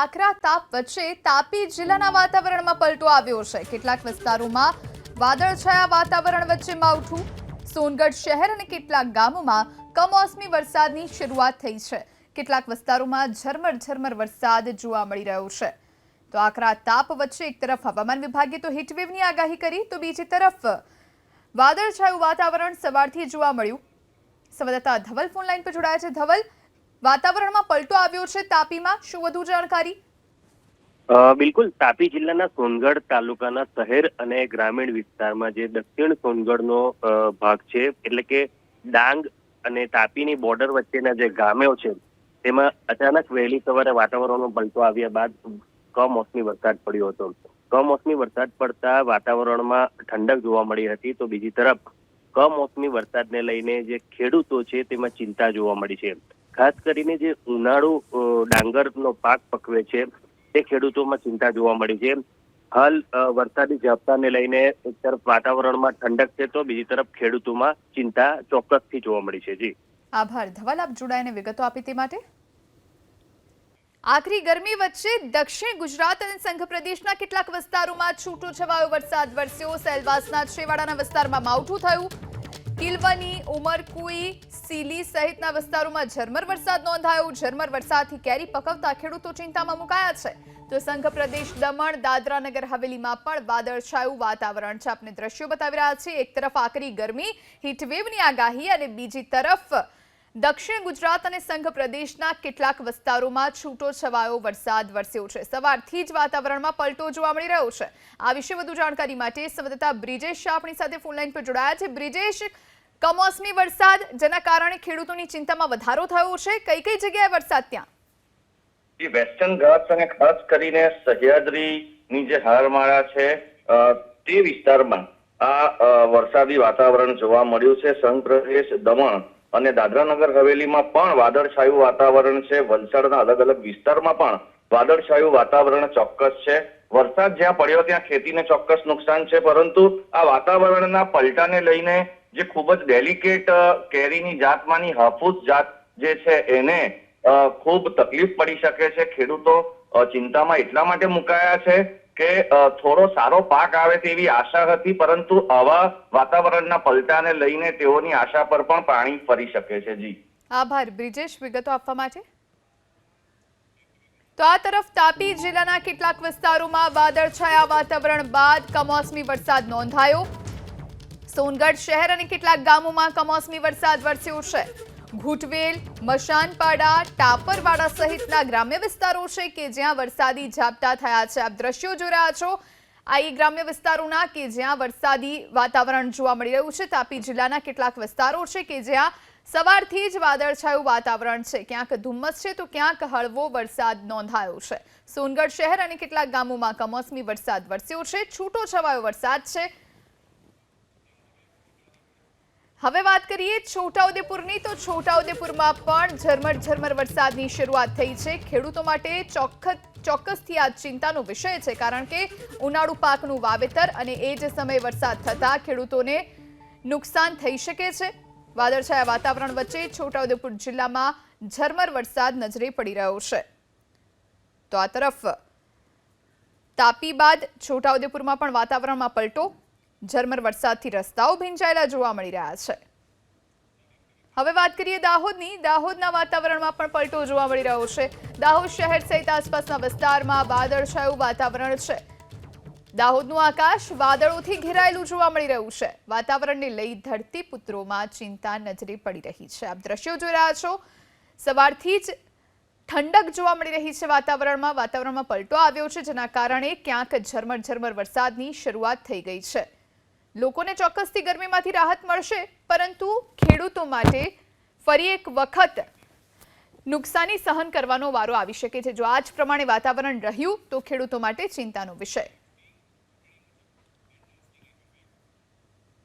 આકરા તાપ વચ્ચે તાપી જિલ્લાના વાતાવરણમાં પલટો આવ્યો છે. કેટલાક વિસ્તારોમાં વાદળછાયા વાતાવરણ વચ્ચે માવઠું. સોનગઢ શહેર અને કેટલાક ગામોમાં કમોસમી વરસાદની શરૂઆત થઈ છે. કેટલાક વિસ્તારોમાં ઝરમર ઝરમર વરસાદ જોવા મળી રહ્યો છે. તો આકરા તાપ વચ્ચે એક તરફ હવામાન વિભાગે તો હીટવેવની આગાહી કરી, તો બીજી તરફ વાદળછાયું વાતાવરણ સવારથી જોવા મળ્યું. સંવાદદાતા ધવલ ફોન લાઈન પર જોડાયા છે. ધવલ વાતાવરણમાં પલટો આવ્યો છે તાપીમાં, શું વધુ જાણકારી? બિલકુલ. તાપી જિલ્લાના સોનગઢ તાલુકાના શહેર અને ગ્રામીણ વિસ્તારમાં જે દક્ષિણ સોનગઢનો ભાગ છે, એટલે કે ડાંગ અને તાપીની બોર્ડર વચ્ચેના જે ગામો છે, તેમાં અચાનક વહેલી સવારે વાતાવરણમાં પલટો આવ્યા બાદ કમોસમી વરસાદ પડ્યો હતો. કમોસમી વરસાદ પડતા વાતાવરણમાં ઠંડક જોવા મળી હતી, તો બીજી તરફ કમોસમી વરસાદને લઈને જે ખેડૂતો છે, તેમાં ચિંતા જોવા મળી છે. ખાસ કરીને જે ઉનાળુ ડાંગરનો પાક પકવે છે, તે ખેડૂતોમાં ચિંતા જોવા મળી છે. હાલ વરસાદી ઝાપટાને લઈને એક તરફ વાતાવરણમાં ઠંડક છે, તો બીજી તરફ ખેડૂતોમાં ચિંતા ચોક્કસથી જોવા મળી છે. જી. આભાર. ધવલ, આપ જોડાઈને વિગતો આપી તે માટે. આખરી ગરમી વચ્ચે દક્ષિણ ગુજરાત અને સંઘ પ્રદેશના કેટલાક વિસ્તારોમાં છૂટો છવાયો વરસાદ વરસ્યો. સેલવાસના છેવાડાના વિસ્તારમાં માવઠું થયું. કિલવાની ઉમરકુઈ, સીલી સહિતના વિસ્તારોમાં ઝરમર વરસાદ નોંધાયો. ઝરમર વરસાદથી કેરી પકવતા ખેડૂતો ચિંતામાં મુકાયા છે. તો સંઘ પ્રદેશ દમણ, દાદરા નગર હવેલીમાં પણ વાદળછાયું વાતાવરણ છે. આપને દ્રશ્યો બતાવી રહ્યા છે એક તરફ આકરી ગરમી, હીટવેવની આગાહી અને બીજી તરફ દક્ષિણ ગુજરાત અને સંઘ પ્રદેશના કેટલાક વિસ્તારોમાં છૂટો છવાયો વરસાદ વરસ્યો છે. સવારથી જ વાતાવરણમાં પલટો જોવા મળી રહ્યો છે. આ વિશે વધુ જાણકારી માટે સંવાદદાતા બ્રિજેશ શાહ આપણી સાથે ફોનલાઈન પર જોડાયા છે. બ્રિજેશ, કમોસમી વરસાદ, જેના કારણે ખેડૂતોની ચિંતામાં વધારો થયો છે. કઈ કઈ જગ્યાએ વરસાદ ત્યાં? વેસ્ટર્ન ઘાટ અને ખાસ કરીને સહ્યાદ્રીની જે હારમાળા છે તે વિસ્તારમાં આ વરસાદી વાતાવરણ જોવા મળ્યું છે. સંઘ પ્રદેશ દમણ અને દાદરાનગર હવેલીમાં પણ વાદળછાયું વાતાવરણ છે. વલસાડના અલગ અલગ વિસ્તારમાં પણ વાદળછાયું વાતાવરણ ચોક્કસ છે. વરસાદ જ્યાં પડ્યો ત્યાં ખેતીને ચોક્કસ નુકસાન છે. પરંતુ આ વાતાવરણના પલટાને લઈને જે ખૂબ જ ડેલિકેટ કેરીની જાતમાંની હાફૂસ જાત જે છે એને ખૂબ તકલીફ પડી શકે છે. ખેડૂતો ચિંતામાં એટલા માટે મુકાયા છે કે થોડો સારો પાક આવે તેવી આશા હતી, પરંતુ આવા વાતાવરણના પલટાને લઈને તેઓની આશા પર પણ પાણી ફરી શકે છે. જી. આભાર. બ્રિજેશ, વિગતો આપવા માટે? તો આ તરફ તાપી જિલ્લાના કેટલાક વિસ્તારોમાં વાદળછાયા વાતાવરણ બાદ કમોસમી વરસાદ નોંધાયો. સોનગઢ શહેર અને કેટલાક ગામોમાં કમોસમી વરસાદ વરસ્યો છે. ઘૂંટવેલ, મશાનપાડા, ટાપરવાડા સહિતના ગ્રામ્ય વિસ્તારો છે કે જ્યાં વરસાદી ઝાપટા થયા છે. આપ દ્રશ્યો જોઈ રહ્યા છો. આ એ ગ્રામ્ય વિસ્તારોના કે જ્યાં વરસાદી વાતાવરણ જોવા મળી રહ્યું છે. તાપી જિલ્લાના કેટલાક વિસ્તારો છે કે જ્યાં સવારથી જ વાદળછાયું વાતાવરણ છે. ક્યાંક ધુમ્મસ છે તો ક્યાંક હળવો વરસાદ નોંધાયો છે. સોનગઢ શહેર અને કેટલાક ગામોમાં કમોસમી વરસાદ વરસ્યો છે. છૂટો છવાયો વરસાદ છે. હવે વાત કરીએ છોટાઉદેપુરની, તો છોટાઉદેપુરમાં પણ ઝરમર ઝરમર વરસાદની શરૂઆત થઈ છે. ખેડૂતો માટે ચોક્કસ ચોક્કસથી આ ચિંતાનો વિષય છે, કારણ કે ઉનાળુ પાકનું વાવેતર અને એ જ સમયે વરસાદ થતા ખેડૂતોને નુકસાન થઈ શકે છે. વાદળછાયા વાતાવરણ વચ્ચે છોટાઉદેપુર જિલ્લામાં ઝરમર વરસાદ નજરે પડી રહ્યો છે. તો આ તરફ તાપી બાદ છોટાઉદેપુરમાં પણ વાતાવરણમાં પલટો ઝરમર વરસાદથી રસ્તાઓ ભીંજાયેલા જોવા મળી રહ્યા છે. હવે વાત કરીએ દાહોદની. દાહોદના વાતાવરણમાં પણ પલટો જોવા મળી રહ્યો છે. દાહોદ શહેર સહિત આસપાસના વિસ્તારમાં વાદળછાયું વાતાવરણ છે. દાહોદનું આકાશ વાદળોથી ઘેરાયેલું જોવા મળી રહ્યું છે. વાતાવરણને લઈ ધરતી પુત્રોમાં ચિંતા નજરે પડી રહી છે. આપ દ્રશ્યો જોઈ રહ્યા છો. સવારથી જ ઠંડક જોવા મળી રહી છે વાતાવરણમાં. વાતાવરણમાં પલટો આવ્યો છે, જેના કારણે ક્યાંક ઝરમર ઝરમર વરસાદની શરૂઆત થઈ ગઈ છે. લોકોને ચોક્કસથી ગરમીમાંથી રાહત મળશે, પરંતુ ખેડૂતો માટે ફરી એક વખત નુકસાની સહન કરવાનો વારો આવી શકે છે. જો આ જ પ્રમાણે વાતાવરણ રહ્યું, તો ખેડૂતો માટે ચિંતાનો વિષય.